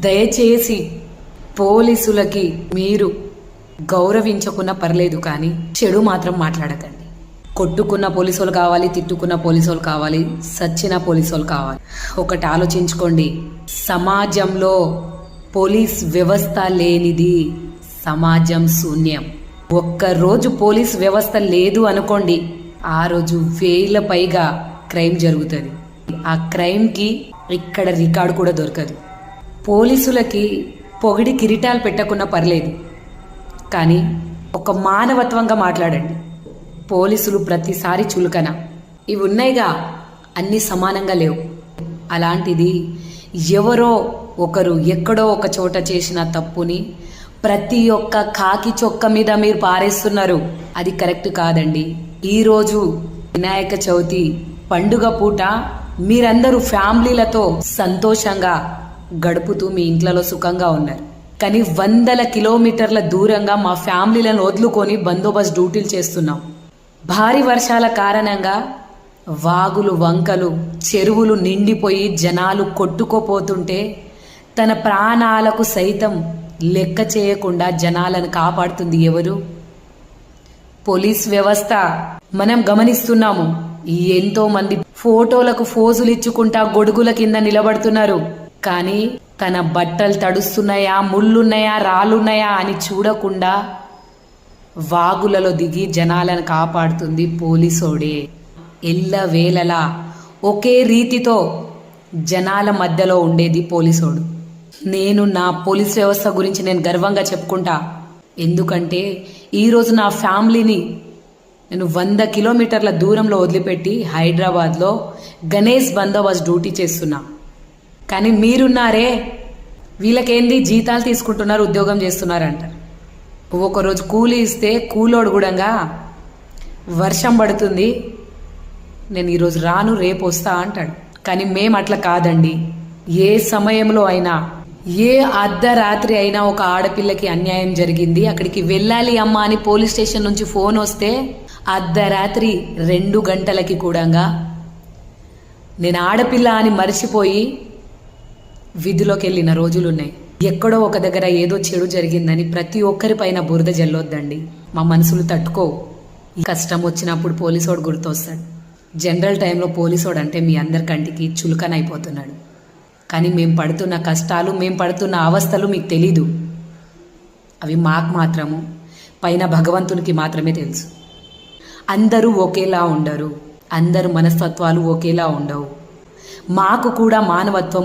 దయచేసి పోలీసులకి మీరు గౌరవించకున్నా పర్లేదు కానీ చెడు మాత్రం మాట్లాడకండి. కొట్టుకున్న పోలీసులు కావాలి తిట్టుకున్న పోలీసులు కావాలి సచ్చిన పోలీసులు కావాలి. ఒకటి ఆలోచించుకోండి. సమాజంలో పోలీస్ వ్యవస్థ లేనిది సమాజం శూన్యం. ఒక్కరోజు పోలీస్ వ్యవస్థ లేదు అనుకోండి ఆ రోజు వేల పైగా క్రైమ్ జరుగుతుంది. ఆ క్రైమ్కి ఇక్కడ రికార్డు కూడా దొరకదు. పోలీసులకి పొగిడి కిరీటాలు పెట్టకున్నా పర్లేదు. కానీ ఒక మానవత్వంగా మాట్లాడండి. పోలీసులు ప్రతిసారి చులకన. ఇవి ఉన్నాయిగా అన్నీ సమానంగా లేవు. అలాంటిది ఎవరో ఒకరు ఎక్కడో ఒక చోట చేసిన తప్పుని ప్రతి ఒక్క కాకి చొక్క మీద మీరు పారేస్తున్నారు. అది కరెక్ట్ కాదండి. ఈరోజు వినాయక చవితి పండుగ పూట మీరందరూ ఫ్యామిలీలతో సంతోషంగా గడుపుతూ మీ ఇంట్లలో సుఖంగా ఉన్నారు. కానీ వందల కిలోమీటర్ల దూరంగా మా ఫ్యామిలీలను వదులుకొని బందోబస్తు డ్యూటీలు చేస్తున్నాం. భారీ వర్షాల కారణంగా వాగులు వంకలు చెరువులు నిండిపోయి జనాలు కొట్టుకోపోతుంటే తన ప్రాణాలకు సైతం లెక్క చేయకుండా జనాలను కాపాడుతుంది ఎవరు? పోలీస్ వ్యవస్థ. మనం గమనిస్తున్నాము ఎంతో మంది ఫోటోలకు ఫోజులు ఇచ్చుకుంటా గొడుగుల కింద నిలబడుతున్నారు. కానీ తన బట్టలు తడుస్తున్నాయా ముళ్ళున్నాయా రాళ్ళున్నాయా అని చూడకుండా వాగులలో దిగి జనాలను కాపాడుతుంది పోలీసోడే. ఎల్లవేళలా ఒకే రీతితో జనాల మధ్యలో ఉండేది పోలీసోడు. నేను నా పోలీస్ వ్యవస్థ గురించి నేను గర్వంగా చెప్పుకుంటా. ఎందుకంటే ఈరోజు నా ఫ్యామిలీని నేను వంద కిలోమీటర్ల దూరంలో వదిలిపెట్టి హైదరాబాద్లో గణేష్ బందోబస్తు డ్యూటీ చేస్తున్నా. కానీ మీరున్నారే. వీళ్ళకేంది? జీతాలు తీసుకుంటున్నారు ఉద్యోగం చేస్తున్నారు అంటారు ఒకరోజు కూలి ఇస్తే కూలోడు కూడా వర్షం పడుతుంది. నేను ఈరోజు రాను రేపు వస్తా అంటాడు. కానీ మేము అట్లా కాదండి. ఏ సమయంలో అయినా ఏ అర్ధరాత్రి అయినా ఒక ఆడపిల్లకి అన్యాయం జరిగింది అక్కడికి వెళ్ళాలి అమ్మా అని పోలీస్ స్టేషన్ నుంచి ఫోన్ వస్తే అర్ధరాత్రి రెండు గంటలకి కూడా నేను ఆడపిల్ల అని మర్చిపోయి విధిలోకి వెళ్ళిన రోజులున్నాయి. ఎక్కడో ఒక దగ్గర ఏదో చెడు జరిగిందని ప్రతి ఒక్కరి పైన బురద జల్లొద్దండి. మా మనసులు తట్టుకో ఈ కష్టం వచ్చినప్పుడు పోలీసోడు గుర్తొస్తాడు. జనరల్ టైంలో పోలీసోడు అంటే మీ అందరి కంటికి చులకనైపోతున్నాడు. కానీ మేము పడుతున్న కష్టాలు మేము పడుతున్న అవస్థలు మీకు తెలీదు. అవి మాకు మాత్రము పైన భగవంతునికి మాత్రమే తెలుసు. అందరూ ఒకేలా ఉండరు. అందరు మనస్తత్వాలు ఒకేలా ఉండవు. మాకు కూడా మానవత్వం